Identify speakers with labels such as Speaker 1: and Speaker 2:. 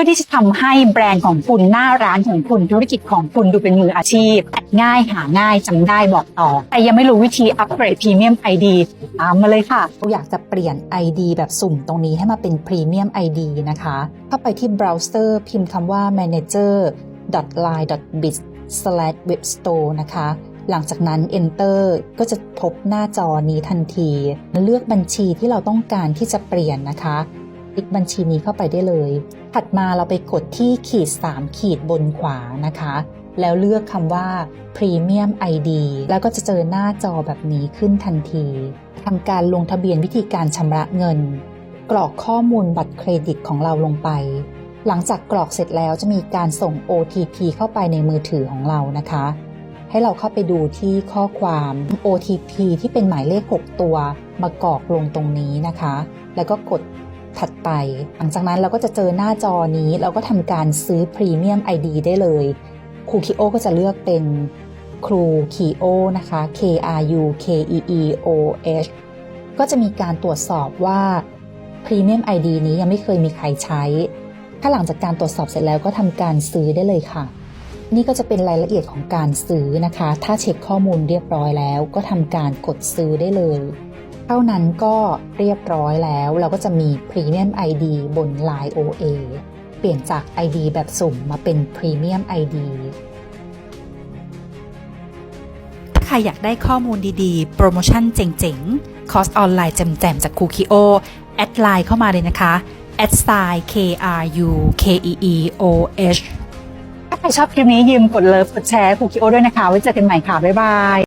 Speaker 1: พื่อที่จะทำให้แบรนด์ของคุณหน้าร้านของคุณธุรกิจของคุณดูเป็นมืออาชีพง่ายหาง่ายจำได้บอกต่อ แต่ยังไม่รู้วิธีอัปเกรดพรีเมียมไอดีตามมาเลยค่ะ
Speaker 2: เราอยากจะเปลี่ยน ID แบบสุ่มตรงนี้ให้มาเป็น Premium ID นะคะเข้าไปที่เบราว์เซอร์พิมพ์คำว่า manager line biz webstore นะคะหลังจากนั้น Enter ก็จะพบหน้าจอนี้ทันที เลือกบัญชีที่เราต้องการที่จะเปลี่ยนนะคะ ลิกบัญชีนี้เข้าไปได้เลย ถัดมาเราไปกดที่ขีด 3 ขีดบนขวานะคะ แล้วเลือกคำว่า Premium ID แล้วก็จะเจอหน้าจอแบบนี้ขึ้นทันทีทำการลงทะเบียนวิธีการชำระเงิน กรอกข้อมูลบัตรเครดิตของเราลงไป หลังจากกรอกเสร็จแล้วจะมีการส่ง OTP เข้าไปในมือถือของเรานะคะ ให้เราเข้าไปดูที่ข้อความ OTP ที่เป็นหมายเลข 6 ตัว มากรอกลงตรงนี้นะคะ แล้วก็กด ถัดไป หลังจากนั้นเราก็จะเจอหน้าจอนี้เราก็ทำการซื้อ Premium ID ได้เลยครูคิโอก็จะเลือกเป็นครูคีโอนะคะ K R U K E E O H ก็จะมีการตรวจสอบว่า Premium ID นี้ยังไม่เคยมีใครใช้ ถ้าหลังจากการตรวจสอบเสร็จแล้วก็ทำการซื้อได้เลยค่ะ นี่ก็จะเป็นรายละเอียดของการซื้อนะคะ ถ้าเช็คข้อมูลเรียบร้อยแล้ว ก็ทำการกดซื้อได้เลย เท่านั้นก็เรียบร้อยแล้ว เราก็จะมี Premium ID บน Line OA เปลี่ยนจาก ID แบบสุ่มมาเป็น Premium ID
Speaker 3: ถ้าใครอยากได้ข้อมูลดีๆ โปรโมชั่นเจ๋งๆ คอร์สออนไลน์แจมๆ จากครูคิโอแอดไลน์เข้ามาเลยนะคะแอดไซน์ K R U K E E O H
Speaker 1: ถ้าใครชอบคลิปนี้ยืมกดเลิฟกดแชร์ครูคิโอด้วยนะคะ ไว้เจอกันใหม่ค่ะ บ๊ายบาย